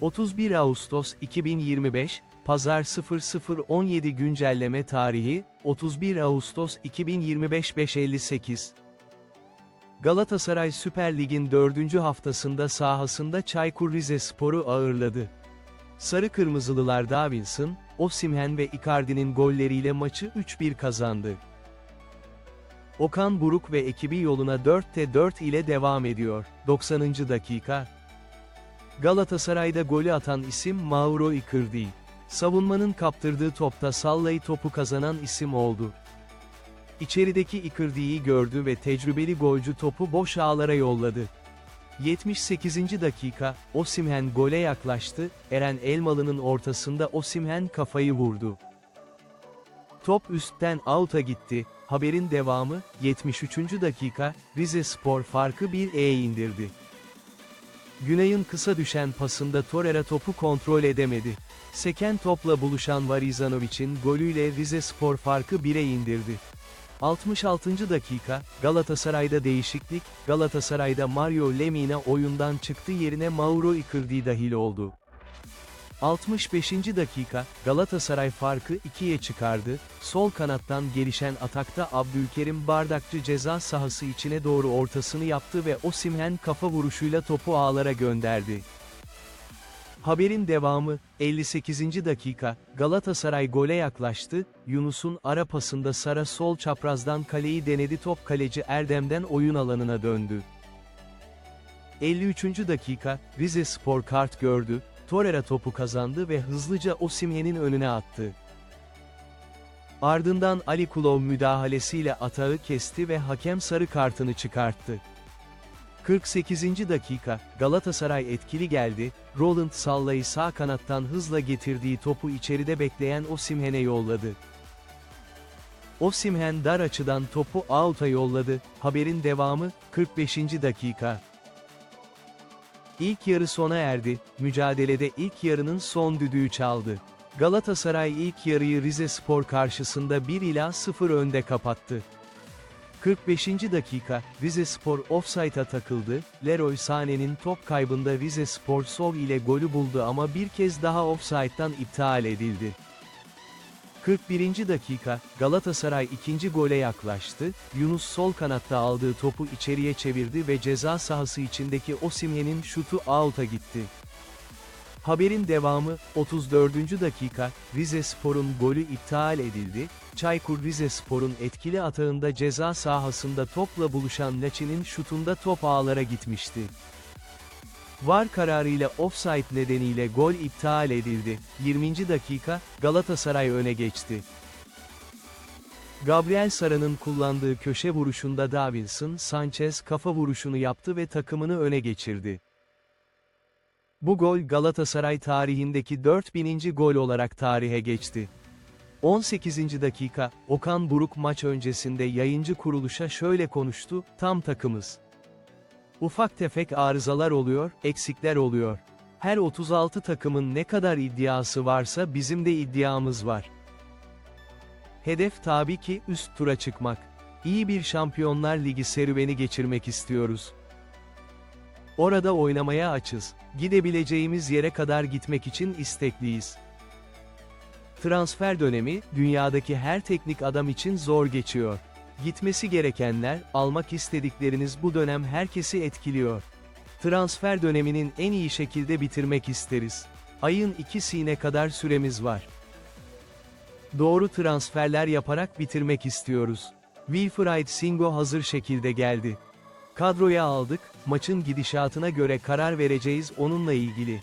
31 Ağustos 2025, Pazar 0017 güncelleme tarihi, 31 Ağustos 2025 5.58 Galatasaray Süper Lig'in 4. haftasında sahasında Çaykur Rizespor'u ağırladı. Sarı Kırmızılılar Davinson, Osimhen ve Icardi'nin golleriyle maçı 3-1 kazandı. Okan Buruk ve ekibi yoluna 4'te 4 ile devam ediyor. 90. dakika. Galatasaray'da golü atan isim Mauro Icardi. Savunmanın kaptırdığı topta sallayı topu kazanan isim oldu. İçerideki Icardi'yi gördü ve tecrübeli golcü topu boş ağlara yolladı. 78. dakika, Osimhen gole yaklaştı, Eren Elmalı'nın ortasında Osimhen kafayı vurdu. Top üstten out'a gitti, haberin devamı, 73. dakika, Rize Spor farkı 1'e indirdi. Günay'ın kısa düşen pasında Torreira topu kontrol edemedi. Seken topla buluşan Varizanovic'in golüyle Rize Spor farkı 1'e indirdi. 66. dakika, Galatasaray'da değişiklik, Galatasaray'da Mario Lemina oyundan çıktı yerine Mauro Icardi dahil oldu. 65. dakika, Galatasaray farkı 2'ye çıkardı, sol kanattan gelişen atakta Abdülkerim Bardakçı ceza sahası içine doğru ortasını yaptı ve Osimhen kafa vuruşuyla topu ağlara gönderdi. Haberin devamı, 58. dakika, Galatasaray gole yaklaştı, Yunus'un ara pasında Sara sol çaprazdan kaleyi denedi top kaleci Erdem'den oyun alanına döndü. 53. dakika, Rize Spor kart gördü, Torreira topu kazandı ve hızlıca Osimhen'in önüne attı. Ardından Ali Kulov müdahalesiyle atağı kesti ve hakem sarı kartını çıkarttı. 48. dakika, Galatasaray etkili geldi, Roland Sallay'ı sağ kanattan hızla getirdiği topu içeride bekleyen Osimhen'e yolladı. Osimhen dar açıdan topu out'a yolladı, haberin devamı, 45. dakika. İlk yarı sona erdi, mücadelede ilk yarının son düdüğü çaldı. Galatasaray ilk yarıyı Rize Spor karşısında 1 ila 0 önde kapattı. 45. dakika, Rize Spor offside'a takıldı, Leroy Sané'nin top kaybında Rize Spor Sov ile golü buldu ama bir kez daha offside'dan iptal edildi. 41. dakika, Galatasaray ikinci gole yaklaştı, Yunus sol kanatta aldığı topu içeriye çevirdi ve ceza sahası içindeki Osimhen'in şutu out'a gitti. Haberin devamı, 34. dakika, Rize Spor'un golü iptal edildi, Çaykur Rizespor'un etkili atağında ceza sahasında topla buluşan Laçin'in şutunda top ağlara gitmişti. VAR kararıyla offside nedeniyle gol iptal edildi. 20. dakika, Galatasaray öne geçti. Gabriel Sara'nın kullandığı köşe vuruşunda Davinson Sanchez kafa vuruşunu yaptı ve takımını öne geçirdi. Bu gol Galatasaray tarihindeki 4000. gol olarak tarihe geçti. 18. dakika, Okan Buruk maç öncesinde yayıncı kuruluşa şöyle konuştu, tam takımız. Ufak tefek arızalar oluyor, eksikler oluyor. Her 36 takımın ne kadar iddiası varsa bizim de iddiamız var. Hedef tabii ki üst tura çıkmak. İyi bir Şampiyonlar Ligi serüveni geçirmek istiyoruz. Orada oynamaya açız. Gidebileceğimiz yere kadar gitmek için istekliyiz. Transfer dönemi, dünyadaki her teknik adam için zor geçiyor. Gitmesi gerekenler, almak istedikleriniz bu dönem herkesi etkiliyor. Transfer döneminin en iyi şekilde bitirmek isteriz. Ayın ikisine kadar süremiz var. Doğru transferler yaparak bitirmek istiyoruz. Wilfried Singo hazır şekilde geldi. Kadroya aldık, maçın gidişatına göre karar vereceğiz onunla ilgili.